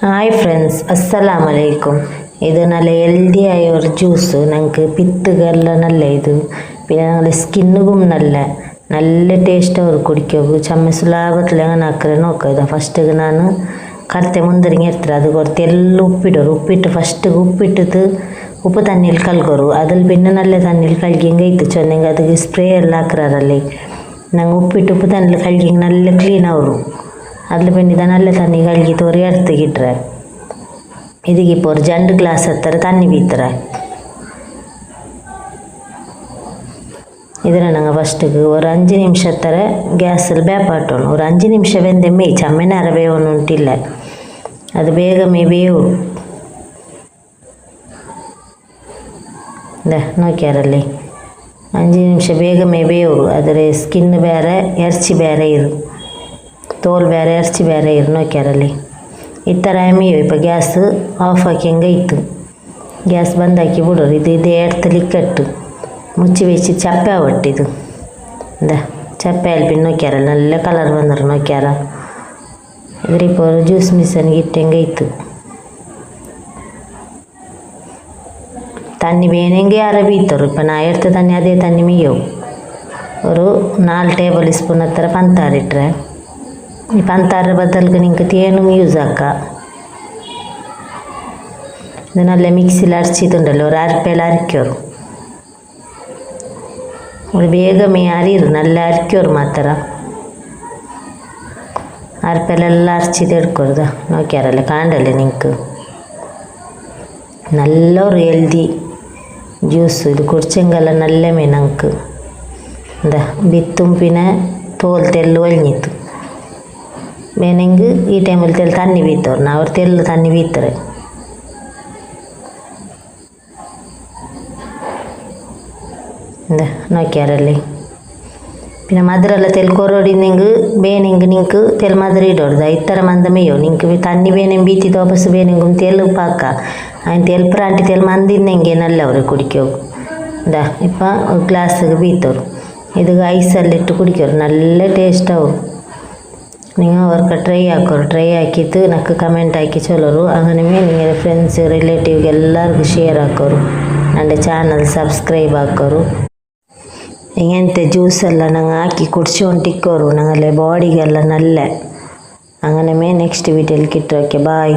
Hi friends ಅಸ್ಸಲಾಮ್ ಅಲೈಕುಮ್ ಇದು നല്ല healthy ആയ ഒരു ജ്യൂസ് ഞങ്ങൾക്ക് പിത്തുകെല്ലാം നല്ല ഇത്. പിന്നെ ഞങ്ങളുടെ സ്കിന്നുകും നല്ല നല്ല ടേസ്റ്റ് അവർ കുടിക്കും ചമ്മസുലാഭത്തിൽ അങ്ങനെ ആക്കറ നോക്കുക ഫസ്റ്റ് ഞാൻ കറുത്ത മുന്തിരിങ്ങ എടുത്തിട്ട് അത് കുറച്ച് എല്ലാം ഉപ്പിട്ടു ഉപ്പിട്ട് ഫസ്റ്റ് ഉപ്പിട്ടത് ഉപ്പ് തന്നിൽ കൽകുറും അതിൽ പിന്നെ നല്ല തന്നിൽ കഴുകിയും കഴിത്ത് ചെന്നെങ്കിൽ അത് സ്പ്രേ എല്ലാം ആക്കാറല്ലേ ഞങ്ങൾ ഉപ്പിട്ട് ഉപ്പ് തന്നിൽ കഴുകിയെങ്കിൽ നല്ല ക്ലീൻ ആവും. அதில் பண்ணி தான் நல்ல தண்ணி கழுகி தோறி எடுத்துக்கிட்டுற இதுக்கு இப்போ ஒரு ஜண்டு கிளாஸ் எத்தர தண்ணி வீத்துற. இதில் நாங்கள் ஃபஸ்ட்டுக்கு ஒரு அஞ்சு நிமிஷத்தர கேஸில் வேப்பாட்டணும் ஒரு அஞ்சு நிமிஷம் வெந்தமே செம்ம நேரம் வேகணுன்ட்டு இல்லை. அது வேகமே வேவும் இந்த நோக்கியாரல்லே அஞ்சு நிமிஷம் வேகமே வேவு. அதில் ஸ்கின்னு வேற இறைச்சி வேறு இருக்கும் ತೋಲ್ ಬೇರೆ ಅರ್ಚಿ ಬೇರೆ ಇರ್ನೋಕ್ಯಾರಲ್ಲಿ. ಈ ಥರ ಎಮ್ಮಿ ಇಪ್ಪ ಗ್ಯಾಸ್ ಆಫ್ ಹಾಕಿಂಗೆ ಇತ್ತು ಗ್ಯಾಸ್ ಬಂದ್ ಹಾಕಿ ಬಿಡೋರು ಇದು ಇದು ಎಡ್ತಲಿ ಕಟ್ಟು. ಮುಚ್ಚಿ ವೆಚ್ಚಿ ಚಪ್ಪೆ ಒಟ್ಟಿದು ಇಂದ ಚಪ್ಪೆ ಅಲ್ಲಿ ಬಿಟ್ಟು ನೋಕ್ಯಾರಲ್ಲ, ನಲ್ಲ ಕಲರ್ ಬಂದರು ನೋಕ್ಯಾರ. ಇದ್ರಿಪ್ಪವರು ಜ್ಯೂಸ್ ಮಿಸನ್ಗೆ ಇಟ್ಟಂಗೆ ಇತ್ತು தண்ணி வேணுங்க யாரை வீத்தரும் ಇಪ್ಪ ನಾ எடுத்த தண்ணி ಅದೇ தண்ணி ಮೀಯವು ಅವರು ನಾಲ್ಕು ಟೇಬಲ್ ಸ್ಪೂನ್ ಹತ್ತಿರ ಪಂತಾರಿಟ್ರೆ ಈ ಪಂತಾರ ಬದಲ್ಗೆ ನಿಂಗೆ ಏನು ಯೂಸ್ ಆಕ ಇದನ್ನಲ್ಲೇ ಮಿಕ್ಸಿಲಿ ಅರ್ಚಿದುಂಡಲ್ಲ ಅವ್ರು ಅರ್ಪೆಲ್ಲ ಅರಿಕ್ಯೋರು ಅವ್ರು ಬೇಗ ಮೇ ಅರಿರು ನಲ್ಲ ಅರಿಕ್ಯೋರು ಮಾತ್ರ ಅರ್ಪೆಲೆಲ್ಲ ಅರ್ಚಿದು ಹಿಡ್ಕೊಳ್ದ ನೋಕ್ಯಾರಲ್ಲ ಕಾಂಡಲ್ಲ ನಿಂಗೆ நல்ல ஒரு ஹெல்தி ஜூஸ் இது குடிச்சங்கல்ல நல்ல மெனக்கு இந்த பித்தும் பின்ன தோல் தெல்லு வலிஞ்சித்து ಬೇನಂಗೆ ಈ ಟೈಮಲ್ಲಿ ತೆಲ್ ತಣ್ಣಿ ಬೀತವ್ರು ನಾ ಅವ್ರು ತೆಲ್ಲು ತಣ್ಣಿ ಬೀತಾರೆ இந்த நோக்கியாரல்லி പിന്നെ മധുരമെല്ലാം തെൽക്കോറോടി നിങ്ങൾ വേണമെങ്കിൽ നിങ്ങൾക്ക് തെൽ മധുര ഇടരുത് ഇത്തരം മന്ദമയോ നിങ്ങൾക്ക് തണ്ണി വേണം ബീറ്റി തോപ്പസ് വേണമെങ്കിൽ തെൽ ഉപ്പാക്കാം അതിന് തെൽ പ്രാട്ടി തെൽ മന്തിന്നെങ്കിൽ നല്ലവർ കുടിക്കും എന്താ ഇപ്പം ഗ്ലാസ് ബീത്തോറും ഇത് ഐസെല്ലാം ഇട്ട് കുടിക്കും നല്ല ടേസ്റ്റാവും ನೀವು ಅವ್ರ ಟ್ರೈ ಹಾಕೋರು ಟ್ರೈ ಹಾಕಿದ್ದು ನಕ್ಕು ಕಮೆಂಟ್ ಹಾಕಿ ಚಲೋರು ಆಗನೇ ನಿಮಗೆ ಫ್ರೆಂಡ್ಸ್ ರಿಲೇಟಿವ್ಗೆ ಎಲ್ಲರಿಗೂ ಶೇರ್ ಹಾಕೋರು ನನ್ನ ಚಾನಲ್ ಸಬ್ಸ್ಕ್ರೈಬ್ ಹಾಕೋರು ಎಂತೆ ಜ್ಯೂಸೆಲ್ಲ ನಂಗೆ ಹಾಕಿ ಕುಡ್ಸ್ಕೊಂಡು ಟಿಕ್ಕೋರು ನಂಗಲ್ಲೇ ಬಾಡಿಗೆಲ್ಲ ನಲ್ಲೆ അങ്ങനെ മേ നെക്സ്റ്റ് വീഡിയോയിൽ കിട്ടുമൊക്കെ ബായ്